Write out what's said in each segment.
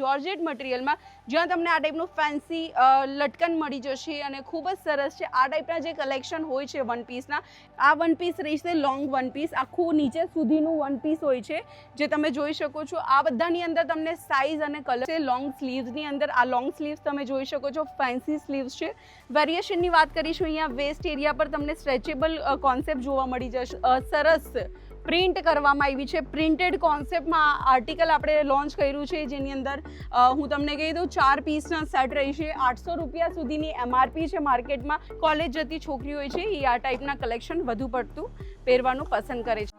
Georgette મટીરિયલમાં, જ્યાં તમને આ ટાઈપનું ફેન્સી લટકન મળી જશે અને ખૂબ જ સરસ છે. આ ટાઈપના જે કલેક્શન હોય છે વન પીસના આ વન પીસ રહેશે લોંગ વન પીસ આખું નીચે સુધીનું વન પીસ હોય છે, જે તમે જોઈ શકો છો. આ બધાની અંદર તમને સાઇઝ અને કલર છે. લોંગ સ્લીવ્સની અંદર આ લોંગ સ્લીવ્સ તમે જોઈ શકો છો. ફેન્સી સ્લીવ્સ છે. વેરિએશનની વાત કરીશું, અહીંયા વેસ્ટ એરિયા પર તમને સ્ટ્રેચેબલ કોન્સેપ્ટ જોવા મળી જશે. સરસ પ્રિન્ટ કરવામાં આવી છે. પ્રિન્ટેડ કોન્સેપ્ટમાં આર્ટિકલ આપણે લોન્ચ કર્યું છે. જેની અંદર હું તમને કહી દઉં, ચાર પીસના સેટ રહેશે આઠસો રૂપિયા સુધીની એમઆરપી છે માર્કેટમાં કોલેજ જતી છોકરીઓ હોય છે, એ આ ટાઈપના કલેક્શન વધુ પડતું પહેરવાનું પસંદ કરે છે.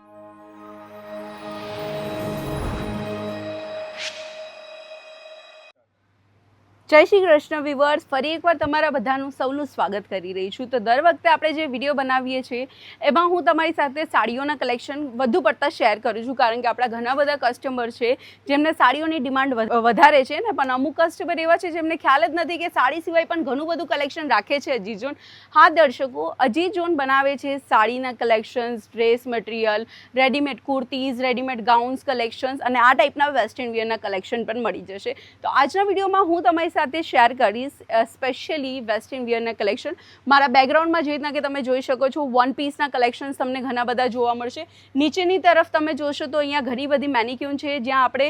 જય શ્રી કૃષ્ણ વિવર્સ ફરી એકવાર તમારા બધાનું સૌનું સ્વાગત કરી રહી છું. તો દર વખતે આપણે જે વીડિયો બનાવીએ છીએ, એમાં હું તમારી સાથે સાડીઓના કલેક્શન વધુ પડતા શેર કરું છું, કારણ કે આપણા ઘણા બધા કસ્ટમર છે, જેમને સાડીઓની ડિમાન્ડ વધારે છે ને, પણ અમુક કસ્ટમર એવા છે જેમને ખ્યાલ જ નથી કે સાડી સિવાય પણ ઘણું બધું કલેક્શન રાખે છે અજી જોન હા, દર્શકો અજી જોન બનાવે છે સાડીના collections dress material readymade kurtis readymade gowns collections અને આ ટાઈપના વેસ્ટર્ન વિયરના કલેક્શન પણ મળી જશે. તો આજના વિડીયોમાં હું તમારી સાથે શેર કરીશ સ્પેશિયલી વેસ્ટર્ન વિયરના કલેક્શન મારા બેકગ્રાઉન્ડમાં જે રીતના કે તમે જોઈ શકો છો વન પીસના કલેક્શન્સ તમને ઘણા બધા જોવા મળશે. નીચેની તરફ તમે જોશો તો અહીંયા ઘણી બધી મેનિક્યુન છે, જ્યાં આપણે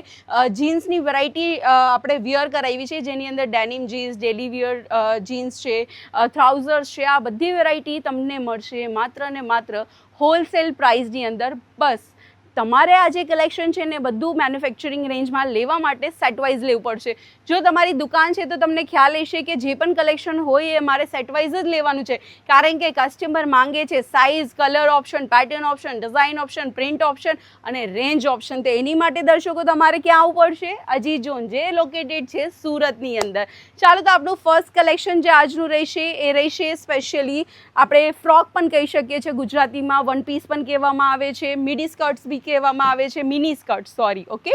જીન્સની વેરાયટી આપણે વિયર કરાવી છે. જેની અંદર denim jeans daily wear jeans છે થ્રાઉઝર્સ છે, આ બધી વેરાયટી તમને મળશે. માત્ર ને માત્ર હોલસેલ પ્રાઇસની અંદર. બસ તમારે આ જે કલેક્શન છે ને બધું મેન્યુફેક્ચરિંગ રેન્જમાં લેવા માટે સેટવાઇઝ લેવું પડશે. જો તમારી દુકાન છે તો તમને ખ્યાલ હશે કે જે પણ કલેક્શન હોય એ મારે સેટવાઇઝ જ લેવાનું છે. કારણ કે કસ્ટમર માંગે છે size colour option pattern option design option print option અને રેન્જ ઓપ્શન તો એની માટે દર્શકો તમારે ક્યાં આવવું પડશે? અજી ઝોન જે લોકેટેડ છે સુરતની અંદર. ચાલો તો આપણું ફર્સ્ટ કલેક્શન જે આજનું રહેશે, એ રહેશે સ્પેશિયલી આપણે ફ્રોક પણ કહી શકીએ છીએ. ગુજરાતીમાં વન પીસ પણ કહેવામાં આવે છે. મિડી સ્કર્ટ્સ બી કહેવામાં આવે છે મિની સ્કર્ટ સોરી ઓકે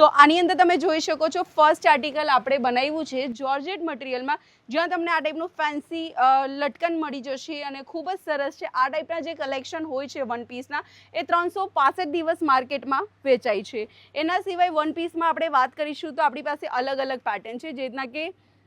તો આની અંદર તમે જોઈ શકો છો ફર્સ્ટ આર્ટિકલ આપણે બનાવ્યું છે જોર્જેટ મટીરિયલમાં જ્યાં તમને આ ટાઈપનું ફેન્સી લટકન મળી જશે અને ખૂબ જ સરસ છે. આ ટાઈપના જે કલેક્શન હોય છે વન પીસના એ ત્રણસો પાસઠ દિવસ માર્કેટમાં વેચાય છે. એના સિવાય વન પીસમાં આપણે વાત કરીશું તો આપણી પાસે અલગ અલગ પેટર્ન છે, જે રીતના કે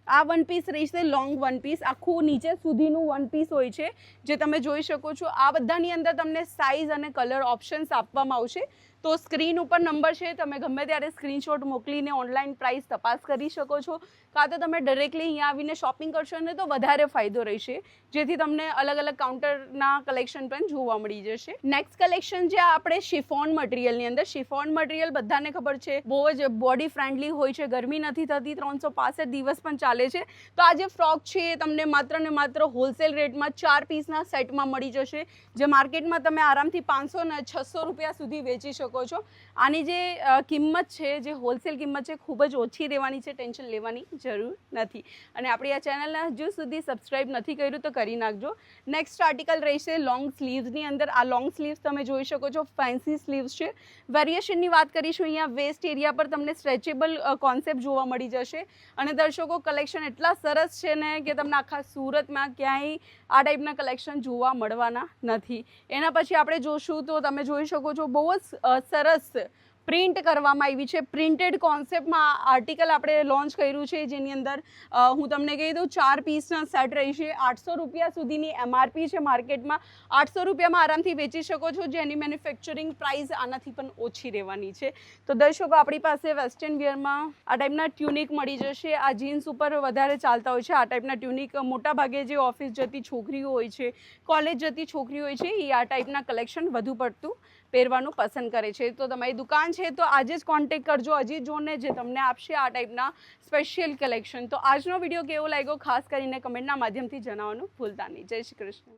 આ વન પીસ રહેશે લોંગ વન પીસ આખું નીચે સુધીનું વન પીસ હોય છે, જે તમે જોઈ શકો છો. આ બધાની અંદર તમને સાઇઝ અને કલર ઓપ્શન્સ આપવામાં આવશે. તો સ્ક્રીન ઉપર નંબર છે, તમે ગમે ત્યારે સ્ક્રીનશોટ મોકલીને ઓનલાઈન પ્રાઇસ તપાસ કરી શકો છો. કાં તો તમે ડાયરેક્ટલી અહીંયા આવીને શોપિંગ કરશો ને તો વધારે ફાયદો રહેશે. જેથી તમને અલગ અલગ કાઉન્ટરના કલેક્શન પણ જોવા મળી જશે. નેક્સ્ટ કલેક્શન જે આપણે શિફોન મટીરિયલની અંદર. શિફોન મટીરિયલ બધાને ખબર છે, બહુ જ બોડી ફ્રેન્ડલી હોય છે, ગરમી નથી થતી, ત્રણસો દિવસ પણ ચાલે છે. તો આ જે ફ્રોક છે એ તમને માત્ર ને માત્ર હોલસેલ રેટમાં ચાર પીસના સેટમાં મળી જશે. જે માર્કેટમાં તમે આરામથી પાંચસો ને છસો રૂપિયા સુધી વેચી શકો છો. આની જે કિંમત છે, જે હોલસેલ કિંમત છે, ખૂબ જ ઓછી રહેવાની છે, ટેન્શન લેવાની જરૂર નથી. અને આપણી આ ચેનલને હજુ સુધી સબસ્ક્રાઈબ નથી કર્યું તો કરી નાખજો. નેક્સ્ટ આર્ટિકલ રહેશે લોંગ સ્લીવ્સની અંદર. આ લોંગ સ્લીવ્સ તમે જોઈ શકો છો. ફેન્સી સ્લીવ્સ છે. વેરિએશનની વાત કરીશું અહીંયા. વેસ્ટ એરિયા પર તમને સ્ટ્રેચેબલ કોન્સેપ્ટ જોવા મળી જશે. અને દર્શકો કલેક્શન એટલા સરસ છે ને કે તમને આખા સુરતમાં ક્યાંય આ ટાઈપના કલેક્શન જોવા મળવાના નથી. એના પછી આપણે જોશું તો તમે જોઈ શકો છો બહુ જ સરસ પ્રિન્ટ કરવામાં આવી છે. પ્રિન્ટેડ કોન્સેપ્ટમાં આર્ટિકલ આપણે લોન્ચ કર્યું છે જેની અંદર હું તમને કહી દઉં, ચાર પીસના સેટ રહેશે આઠસો રૂપિયા સુધીની એમઆરપી છે માર્કેટમાં. આઠસો રૂપિયામાં આરામથી વેચી શકો છો. જેની મેન્યુફેક્ચરિંગ પ્રાઇસ આનાથી પણ ઓછી રહેવાની છે. તો દર્શકો, આપણી પાસે વેસ્ટર્ન વિયરમાં આ ટાઈપના ટ્યુનિક મળી જશે. આ જીન્સ ઉપર વધારે ચાલતા હોય છે. આ ટાઈપના ટ્યુનિક મોટા ભાગે જે ઓફિસ જતી છોકરીઓ હોય છે કોલેજ જતી છોકરીઓ હોય છે, એ આ ટાઈપના કલેક્શન વધુ પડતું પહેરવાનું પસંદ કરે છે. તો તમારી દુકાન છે તો આજે જ કોન્ટેક્ટ કરજો. અજીત જોને જે તમને આપશે આ ટાઈપના સ્પેશિયલ કલેક્શન તો આજનો વીડિયો કેવો લાગ્યો? ખાસ કરીને કમેન્ટના માધ્યમથી જણાવવાનું ભૂલતા નહીં. જય શ્રી કૃષ્ણ.